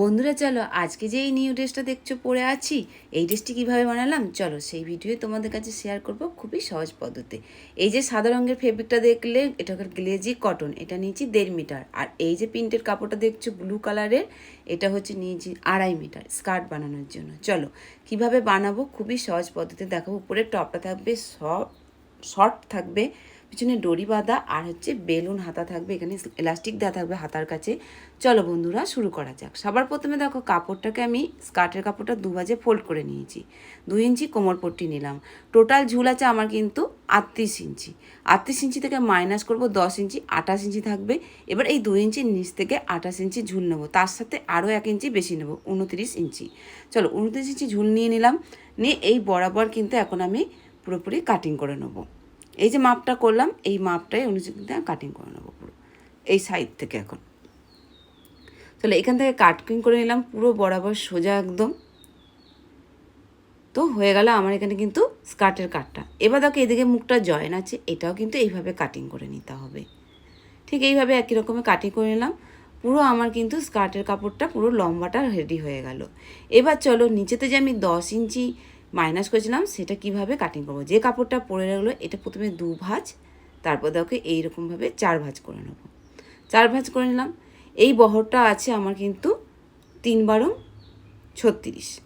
বন্ধুরা, চলো আজকে যে এই নিউ ড্রেসটা দেখছ, পরে আছি। এই ড্রেসটি কীভাবে বানালাম? চলো সেই ভিডিও তোমাদের কাছে শেয়ার করব খুবই সহজ পদ্ধতি এই যে সাদা রঙের ফেব্রিকটা দেখলে, এটা গ্লেজি কটন এটা নিয়েছি দেড় মিটার আর এই যে প্রিন্টের কাপড়টা দেখছ ব্লু কালারের এটা হচ্ছে নিয়েছি আড়াই মিটার স্কার্ট বানানোর জন্য। চলো কীভাবে বানাবো? খুবই সহজ পদ্ধতি দেখো উপরে টপটা থাকবে সব শর্ট থাকবে। পিছনে ডরি বাঁধা আর হচ্ছে বেলুন হাতা থাকবে, এখানে এলাস্টিক দেওয়া থাকবে হাতার কাছে। চলো বন্ধুরা শুরু করা যাক। সবার প্রথমে দেখো কাপড়টাকে আমি স্কার্টের কাপড়টা দু বাজে ফোল্ড করে নিয়েছি। দুই ইঞ্চি কোমর পট্টি নিলাম। টোটাল ঝুল আছে আমার কিন্তু আটত্রিশ ইঞ্চি। আটত্রিশ ইঞ্চি থেকে মাইনাস করব দশ ইঞ্চি, আঠাশ ইঞ্চি থাকবে। এবার এই দুই ইঞ্চির নিচ থেকে আঠাশ ইঞ্চি ঝুল নেব। তার সাথে আরও এক ইঞ্চি বেশি নেব, উনত্রিশ ইঞ্চি। চলো উনত্রিশ ইঞ্চি ঝুল নিয়ে নিলাম। নিয়ে এই বরাবর কিন্তু এখন আমি পুরোপুরি কাটিং করে নেব। এই যে মাপটা করলাম, এই মাপটাই অনুযায়ী কাটিং করে নেব পুরো। এই সাইড থেকে এখন। তাহলে এখান থেকে কাটিং করে নিলাম, পুরো বরাবর সোজা একদম। তো হয়ে গেল আমার এখানে কিন্তু স্কার্টের কাটটা এবার দেখো এদিকে মুখটা জয়েন আছে, এটাও কিন্তু এইভাবে কাটিং করে নিতে হবে। ঠিক এইভাবে একই রকমের কাটিং করে নিলাম। পুরো আমার কিন্তু স্কার্টের কাপড়টা পুরো লম্বাটা রেডি হয়ে গেল। এবার চলো, নিচেতে যে আমি দশ ইঞ্চি মাইনাস করেছিলাম, সেটা কীভাবে কাটিং করব? যে কাপড়টা পরে রাখল এটা প্রথমে দু ভাঁজ, তারপর দেখো এইরকমভাবে চার ভাঁজ করে নেব। চার ভাঁজ করে নিলাম। এই বহরটা আছে আমার কিন্তু তিন বারো ছত্রিশ।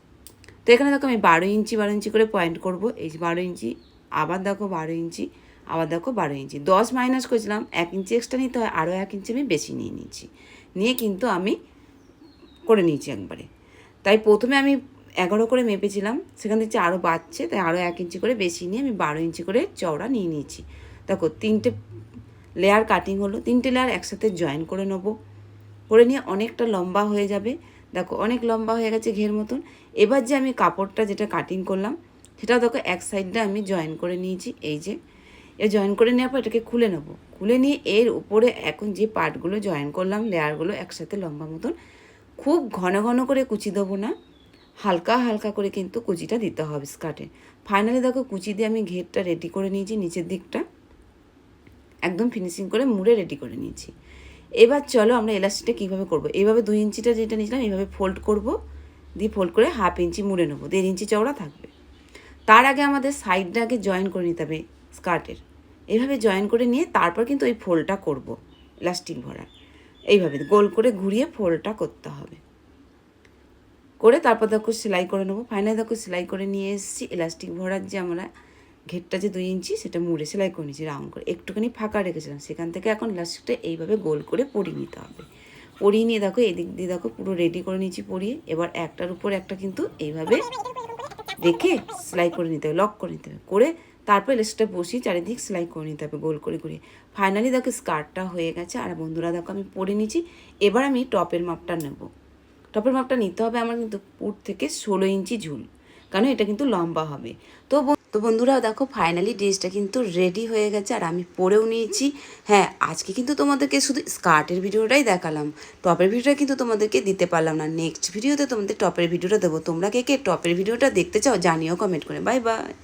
তো এখানে দেখো আমি বারো ইঞ্চি বারো ইঞ্চি করে পয়েন্ট করব। এই যে বারো ইঞ্চি, আবার দেখো বারো ইঞ্চি, আবার দেখো বারো ইঞ্চি। দশ মাইনাস করেছিলাম, এক ইঞ্চি এক্সট্রা নিতে হয়, আরও এক ইঞ্চি আমি বেশি নিয়ে নিয়েছি। নিয়ে কিন্তু আমি করে নিয়েছি একবারে। তাই প্রথমে আমি এগারো করে মেপেছিলাম, সেখান থেকে আরও বাড়ছে, তাই আরও এক ইঞ্চি করে বেশি নিয়ে আমি বারো ইঞ্চি করে চওড়া নিয়ে নিয়েছি। দেখো, তিনটে লেয়ার কাটিং হলো, তিনটে লেয়ার একসাথে জয়েন করে নেব। করে নিয়ে অনেকটা লম্বা হয়ে যাবে। দেখো, অনেক লম্বা হয়ে গেছে ঘের মতন। এবার যে আমি কাপড়টা যেটা কাটিং করলাম, সেটা দেখো, এক সাইডটা আমি জয়েন করে নিয়েছি, এই যে। এ জয়েন করে নেওয়ার পর এটাকে খুলে নেব। খুলে নিয়ে এর উপরে এখন যে পার্টগুলো জয়েন করলাম লেয়ারগুলো একসাথে লম্বা মতন, খুব ঘন ঘন করে কুচি দেবো না। হালকা হালকা করে কিন্তু কুচিটা দিতে হবে স্কার্টে। ফাইনালি দেখো কুচি দিয়ে আমি ঘেরটা রেডি করে নিয়েছি, নিচের দিকটা একদম ফিনিশিং করে মুড়ে রেডি করে নিয়েছি। এবার চলো আমরা এলাস্টিকটা কীভাবে করব? এইভাবে দুই ইঞ্চিটা যেটা নিয়েছিলাম, এইভাবে ফোল্ড করব, দিয়ে ফোল্ড করে হাফ ইঞ্চি মুড়ে নেব, দেড় ইঞ্চি চওড়া থাকবে। তার আগে আমাদের সাইডটা আগে জয়েন করে নিতে হবে স্কার্টের। এইভাবে জয়েন করে নিয়ে তারপর কিন্তু ওই ফোল্ডটা করব ইলাস্টিক ভরা। এইভাবে গোল করে ঘুরিয়ে ফোল্ডটা করতে হবে। করে তারপর দেখো সেলাই করে নেব। ফাইনাল দেখো সেলাই করে নিয়ে এসেছি। ইলাস্টিক ভরার যে আমরা ঘেরটা যে দুই ইঞ্চি, সেটা মুড়ে সেলাই করে নিয়েছি, রাউন্ড করে। একটুখানি ফাঁকা রেখেছিলাম। সেখান থেকে এখন ইলাস্টিকটা এইভাবে গোল করে পরিয়ে নিতে হবে। পরিয়ে নিয়ে দেখো, এদিক দিয়ে দেখো পুরো রেডি করে নিয়েছি পরিয়ে। এবার একটার উপর একটা কিন্তু এইভাবে রেখে সেলাই করে নিতে হবে লক করে নিতে হবে। করে তারপর লেসটা বসিয়ে চারিদিক সেলাই করে নিতে হবে, গোল করে ঘুরিয়ে ফাইনালি দেখো স্কার্টটা হয়ে গেছে। আর বন্ধুরা দেখো আমি পরে নিয়েছি। এবার আমি টপের মাপটা নেব। টপের মাপটা নিতে হবে আমার কিন্তু পুট থেকে ষোলো ইঞ্চি ঝুল, কারণ এটা কিন্তু লম্বা হবে। তো তো বন্ধুরা, দেখো ফাইনালি ড্রেসটা কিন্তু রেডি হয়ে গেছে আর আমি পরেও নিয়েছি। হ্যাঁ আজকে কিন্তু তোমাদেরকে শুধু স্কার্টের ভিডিওটাই দেখালাম। টপের ভিডিওটা কিন্তু তোমাদেরকে দিতে পারলাম না। নেক্সট ভিডিওতে তোমাদের টপের ভিডিওটা দেবো। তোমরা কে কে টপের ভিডিওটা দেখতে চাও জানিও কমেন্ট করে। Bye bye